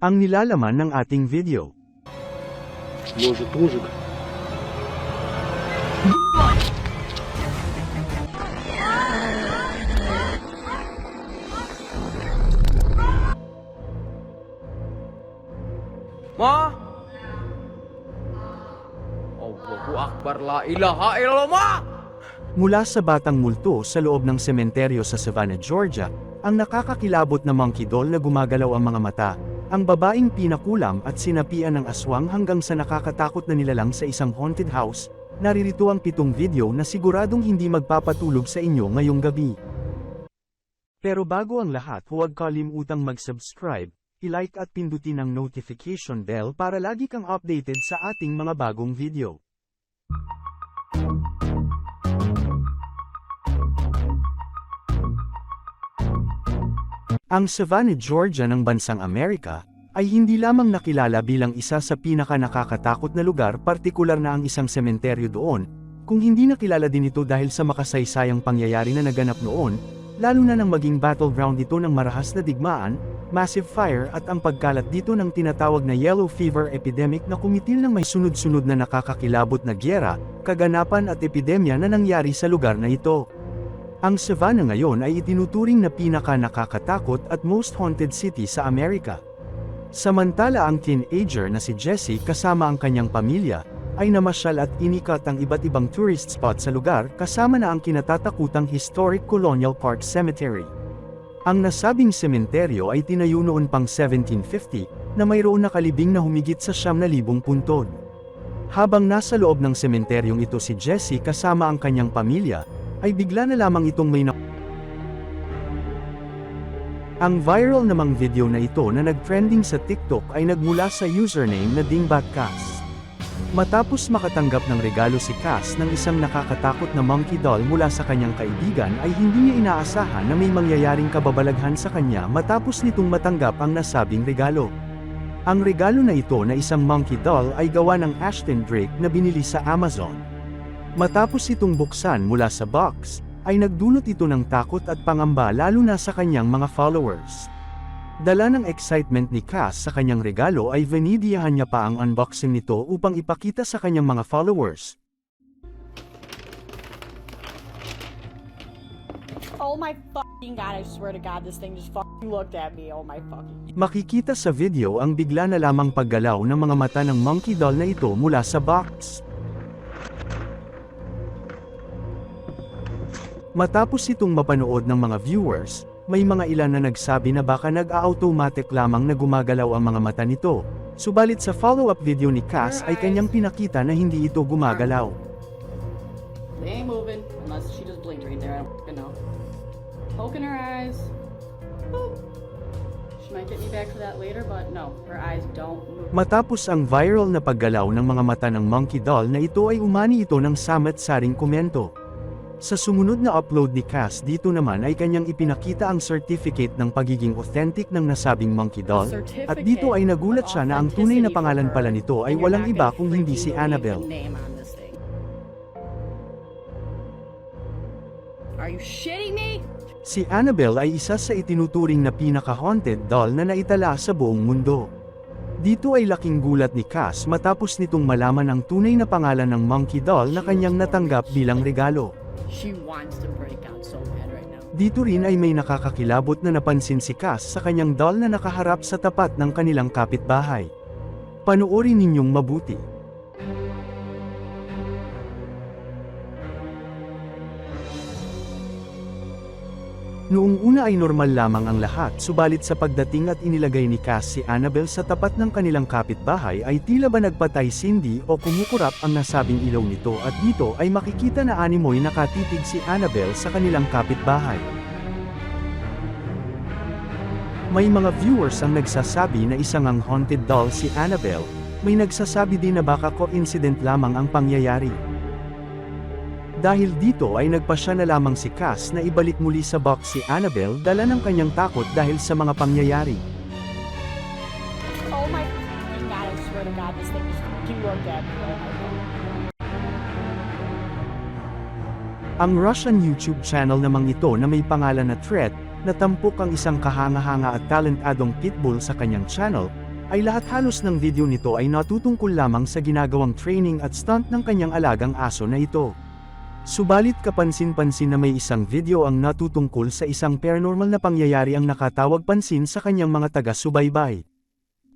Ang nilalaman ng ating video. Может, ужик? Ma! Allahu Akbar la ilaha illallah ma! Mula sa batang multo sa loob ng sementeryo sa Savannah, Georgia, ang nakakakilabot na monkey doll na gumagalaw ang mga mata, ang babaeng pinakulam at sinapian ng aswang hanggang sa nakakatakot na nilalang sa isang haunted house, naririto ang pitong video na siguradong hindi magpapatulog sa inyo ngayong gabi. Pero bago ang lahat huwag kalimutang mag-subscribe, i-like at pindutin ang notification bell para lagi kang updated sa ating mga bagong video. Ang Savannah, Georgia ng bansang Amerika, ay hindi lamang nakilala bilang isa sa pinaka nakakatakot na lugar partikular na ang isang sementeryo doon, kung hindi nakilala din ito dahil sa makasaysayang pangyayari na naganap noon, lalo na nang maging battleground ito ng marahas na digmaan, massive fire at ang pagkalat dito ng tinatawag na yellow fever epidemic na kumitil ng may sunod-sunod na nakakakilabot na gyera, kaganapan at epidemya na nangyari sa lugar na ito. Ang Savannah ngayon ay itinuturing na pinaka nakakatakot at most haunted city sa Amerika. Samantala ang teenager na si Jessie kasama ang kanyang pamilya, ay namasyal at inikat ang iba't ibang tourist spot sa lugar kasama na ang kinatatakutang Historic Colonial Park Cemetery. Ang nasabing sementeryo ay tinayo noon pang 1750, na mayroon nakalibing na humigit sa siyam na libong puntod. Habang nasa loob ng sementeryong ito si Jessie kasama ang kanyang pamilya, ay bigla na lamang itong may na Ang viral namang video na ito na nag-trending sa TikTok ay nagmula sa username na DingbatCast. Matapos makatanggap ng regalo si Cass ng isang nakakatakot na monkey doll mula sa kanyang kaibigan ay hindi niya inaasahan na may mangyayaring kababalaghan sa kanya matapos nitong matanggap ang nasabing regalo. Ang regalo na ito na isang monkey doll ay gawa ng Ashton Drake na binili sa Amazon. Matapos itong buksan mula sa box, ay nagdulot ito ng takot at pangamba lalo na sa kanyang mga followers. Dala ng excitement ni Cass sa kanyang regalo ay vinidiyahan niya pa ang unboxing nito upang ipakita sa kanyang mga followers. Oh my fucking god, I swear to god, this thing just fucking looked at me. Oh my fucking. Makikita sa video ang bigla na lamang paggalaw ng mga mata ng monkey doll na ito mula sa box. Matapos itong mapanood ng mga viewers, may mga ilan na nagsabi na baka nag-automatic lamang na gumagalaw ang mga mata nito. Subalit sa follow-up video ni Cass ay kanyang pinakita na hindi ito gumagalaw. They ain't moving unless she just blinked right there. I don't know. Poking her eyes. Boop. She might get me back for that later, but no, her eyes don't move. Matapos ang viral na paggalaw ng mga mata ng monkey doll na ito ay umani ito ng samat-saring komento. Sa sumunod na upload ni Cass dito naman ay kanyang ipinakita ang certificate ng pagiging authentic ng nasabing monkey doll, at dito ay nagulat siya na ang tunay na pangalan pala nito ay walang iba kung hindi si Annabelle. Are you shitting me? Si Annabelle ay isa sa itinuturing na pinaka-haunted doll na naitala sa buong mundo. Dito ay laking gulat ni Cass matapos nitong malaman ang tunay na pangalan ng monkey doll na kanyang natanggap bilang regalo. She wants to break out so bad right now. Dito rin ay may nakakakilabot na napansin si Cass sa kanyang doll na nakaharap sa tapat ng kanilang kapitbahay. Panoorin ninyong mabuti. Noong una ay normal lamang ang lahat subalit sa pagdating at inilagay ni Cass si Annabelle sa tapat ng kanilang kapitbahay ay tila ba nagpatay sindi o kumukurap ang nasabing ilaw nito at dito ay makikita na animoy nakatitig si Annabelle sa kanilang kapitbahay. May mga viewers ang nagsasabi na isang ang haunted doll si Annabelle, may nagsasabi din na baka coincident lamang ang pangyayari. Dahil dito ay nagpasya na lamang si Cass na ibalik muli sa box si Annabelle dala ng kanyang takot dahil sa mga pangyayari. Oh my god, I swear to god, this thing just fucking god. Ang Russian YouTube channel namang ito na may pangalan na Threat, na tampok ang isang kahanga-hanga at talentadong pitbull sa kanyang channel, ay lahat halos ng video nito ay natutungkol lamang sa ginagawang training at stunt ng kanyang alagang aso na ito. Subalit kapansin-pansin na may isang video ang natutungkol sa isang paranormal na pangyayari ang nakatawag pansin sa kanyang mga taga-subaybay.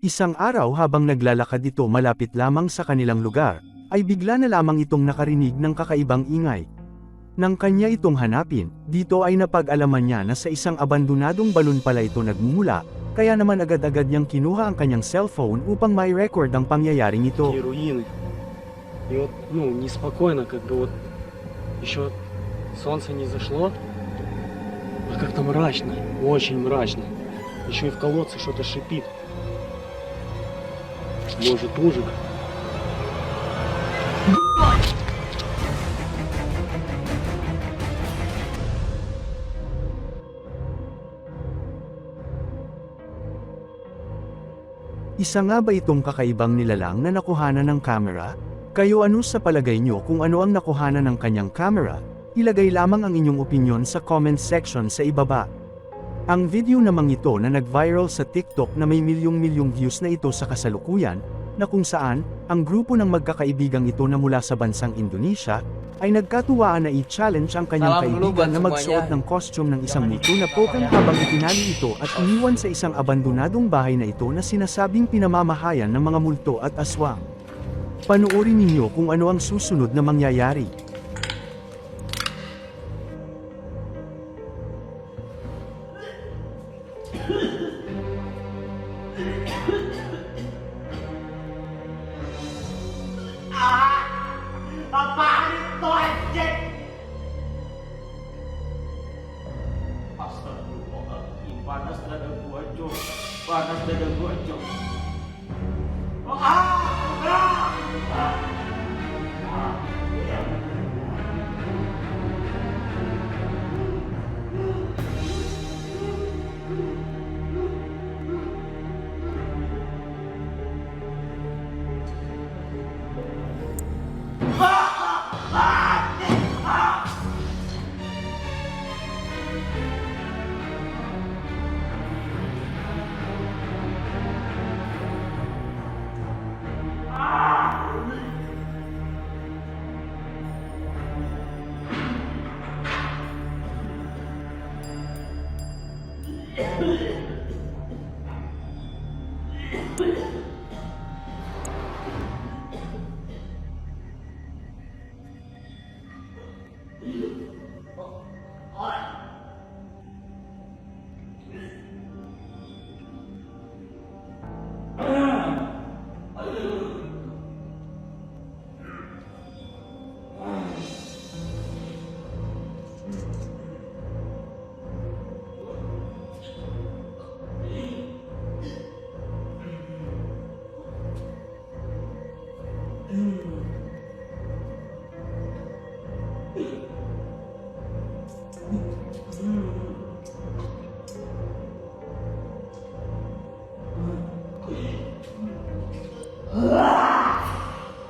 Isang araw habang naglalakad ito malapit lamang sa kanilang lugar, ay bigla na lamang itong nakarinig ng kakaibang ingay. Nang kanya itong hanapin, dito ay napag-alaman niya na sa isang abandonadong balon pala ito nagmumula, kaya naman agad-agad niyang kinuha ang kanyang cellphone upang may record ang pangyayaring ito. Такие руины. И вот, ну, неспокойно, как бы вот еще солнце не зашло, а как-то мрачно, очень мрачно. Еще и в колодце что-то шипит. Может, ужик? Isa nga ba itong kakaibang nilalang na nakuhanan ng camera? Kayo ano sa palagay nyo kung ano ang nakuhanan ng kanyang camera? Ilagay lamang ang inyong opinion sa comment section sa ibaba. Ang video namang ito na nag-viral sa TikTok na may milyong-milyong views na ito sa kasalukuyan, na kung saan, ang grupo ng magkakaibigang ito na mula sa bansang Indonesia, ay nagkatuwaan na i-challenge ang kanyang Salam kaibigan na magsuot ng costume ng isang multo na pokang habang itinali ito at iniwan sa isang abandonadong bahay na ito na sinasabing pinamamahayan ng mga multo at aswang. Panuorin ninyo kung ano ang susunod na mangyayari. Panas gua, Cok. Panas gua, Cok.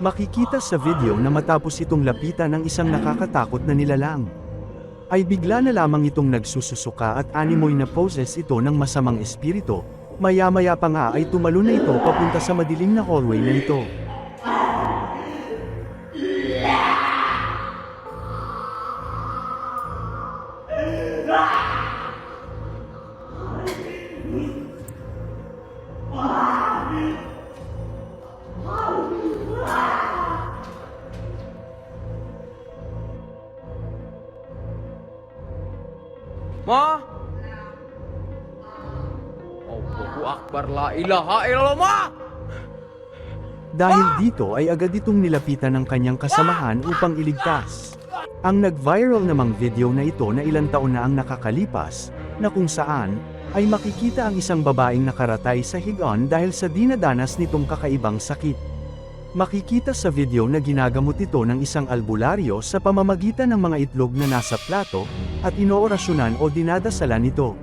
Makikita sa video na matapos itong lapitan ng isang nakakatakot na nilalang. Ay bigla na lamang itong nagsususuka at animoy na poses ito ng masamang espiritu, maya-maya pa nga ay tumalo na ito papunta sa madilim na hallway na ito. Ma? Allahu Akbar la ilaha illallah ma! Dahil dito ay agad itong nilapitan ng kanyang kasamahan upang iligtas. Ang nag-viral namang video na ito na ilang taon na ang nakakalipas, na kung saan, ay makikita ang isang babaeng nakaratay sa higon dahil sa dinadanas nitong kakaibang sakit. Makikita sa video na ginagamot ito ng isang albularyo sa pamamagitan ng mga itlog na nasa plato, at inoorasyonan o dinadasalan ito.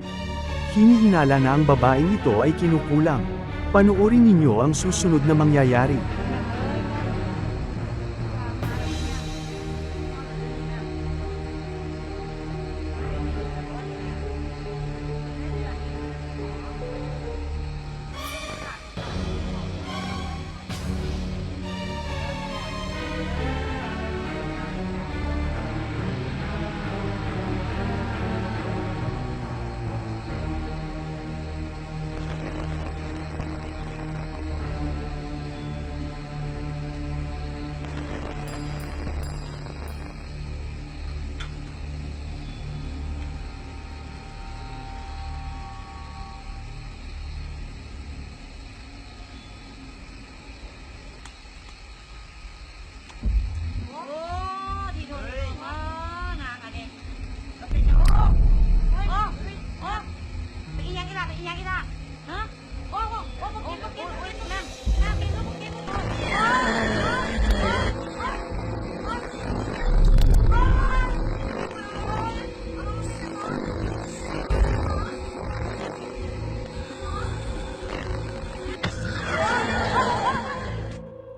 Hinihinala na ang babaeng ito ay kinukulang. Panuorin ninyo ang susunod na mangyayari.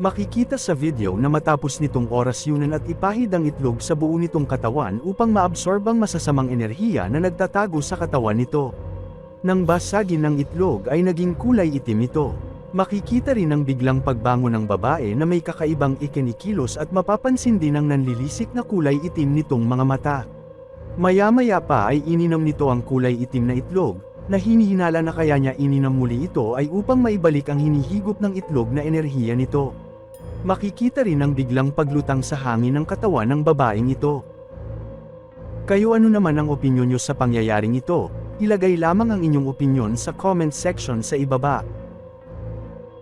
Makikita sa video na matapos nitong oras yunan at ipahid ang itlog sa buo nitong katawan upang maabsorb ang masasamang enerhiya na nagtatago sa katawan nito. Nang basagin ng itlog ay naging kulay itim ito. Makikita rin ang biglang pagbangon ng babae na may kakaibang ikinikilos at mapapansin din ang nanlilisik na kulay itim nitong mga mata. Maya-maya pa ay ininom nito ang kulay itim na itlog, na hinihinala na kaya niya ininom muli ito ay upang maibalik ang hinihigop ng itlog na enerhiya nito. Makikita rin ang biglang paglutang sa hangin ng katawan ng babaeng ito. Kayo ano naman ang opinyon nyo sa pangyayaring ito? Ilagay lamang ang inyong opinyon sa comment section sa ibaba.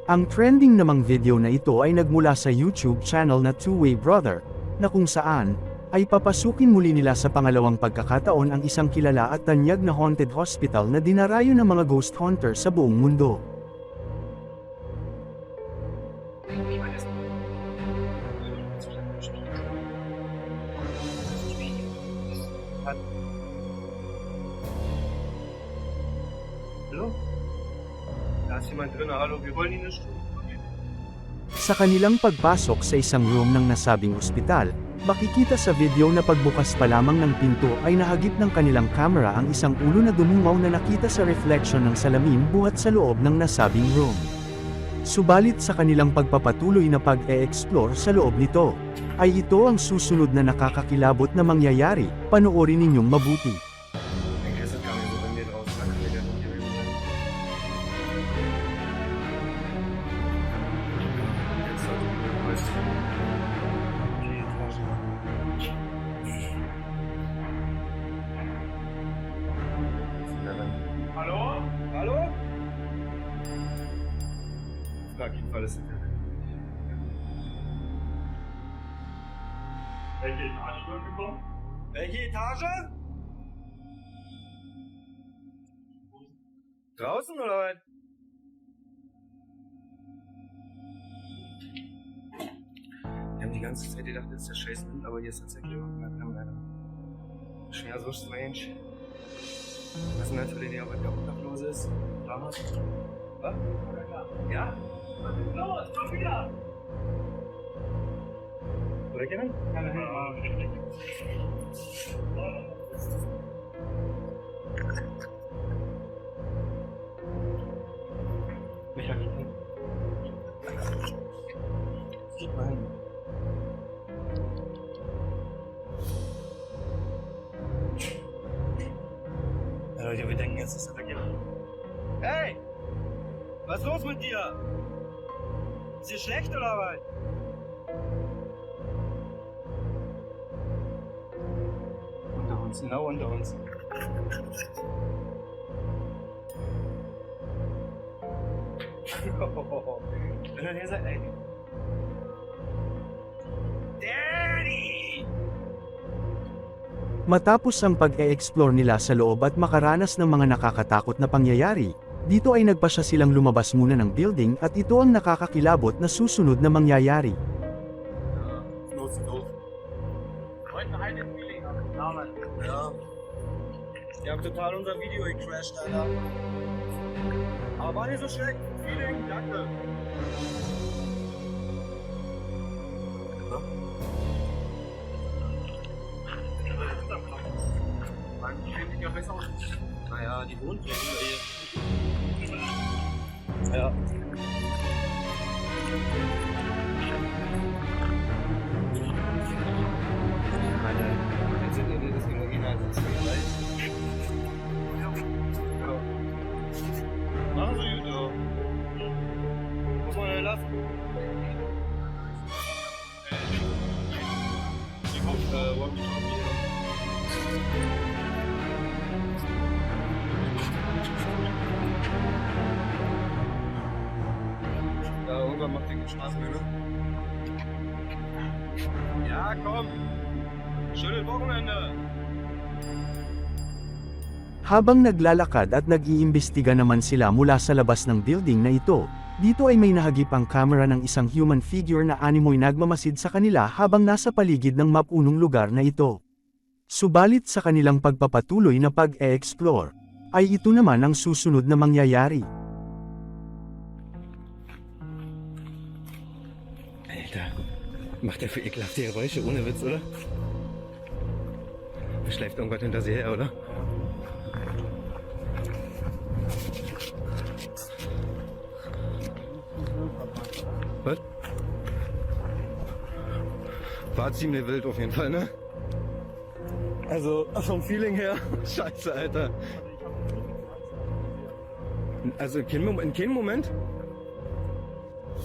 Ang trending namang video na ito ay nagmula sa YouTube channel na Two Way Brother, na kung saan, ay papasukin muli nila sa pangalawang pagkakataon ang isang kilala at tanyag na haunted hospital na dinarayo ng mga ghost hunter sa buong mundo. Wir wollen Ihnen eine Stunde. Sa kanilang pagpasok sa isang room ng nasabing ospital, makikita sa video na pagbukas pa lamang ng pinto ay nahagip ng kanilang camera ang isang ulo na dumungaw na nakita sa reflection ng salamin buhat sa loob ng nasabing room. Subalit sa kanilang pagpapatuloy na pag-e-explore sa loob nito, ay ito ang susunod na nakakakilabot na mangyayari, panoorin ninyong mabuti. alles in Welche Etage durchgekommen? Welche Etage? Draußen oder was? Wir haben die ganze Zeit gedacht, das ist der scheiß Wind, aber hier ist tatsächlich irgendwann Schon ja so strange. Wir wissen natürlich nicht, ob es der Obdachlos ist. Damals. Was? Ja? Was ist los? Komm wieder! Oder Kevin? Micha, Gib mal hin. Ja, Leute, wir denken jetzt, dass er weggeht. Hey! Was ist los mit dir? Ist dir schlecht oder was? Unter uns, genau unter uns. Wenn er der sagt, ey. Daddy! Matapos ang pag-e-explore nila sa loob at makaranas ng mga nakakatakot na pangyayari, dito ay nagpasya silang lumabas muna ng building at ito ang nakakakilabot na susunod na mangyayari. Naja, die wohnt hier. Ja. Alter, macht den Spaß mehr, ne? Ja, komm! Schönes Wochenende! Habang naglalakad at nag-iimbestiga naman sila mula sa labas ng building na ito, dito ay may nahagip ang camera ng isang human figure na animoy nagmamasid sa kanila habang nasa paligid ng mapunong lugar na ito. Subalit sa kanilang pagpapatuloy na pag-e-explore, ay ito naman ang susunod na mangyayari. Macht der für ekelhafte Geräusche, ohne Witz, oder? Da schleift irgendwas hinter sie her, oder? Was? War ziemlich wild auf jeden Fall, ne? Also, vom Feeling her, scheiße, Alter. Also, in keinem Moment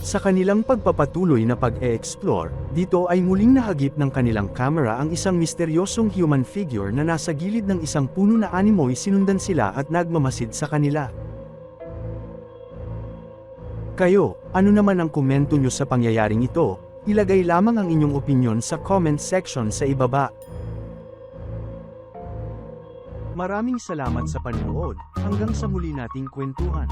Sa kanilang pagpapatuloy na pag-e-explore, dito ay muling nahagip ng kanilang camera ang isang misteryosong human figure na nasa gilid ng isang puno na animoy sinundan sila at nagmamasid sa kanila. Kayo, ano naman ang komento nyo sa pangyayaring ito? Ilagay lamang ang inyong opinion sa comment section sa ibaba. Maraming salamat sa panonood, hanggang sa muli nating kwentuhan.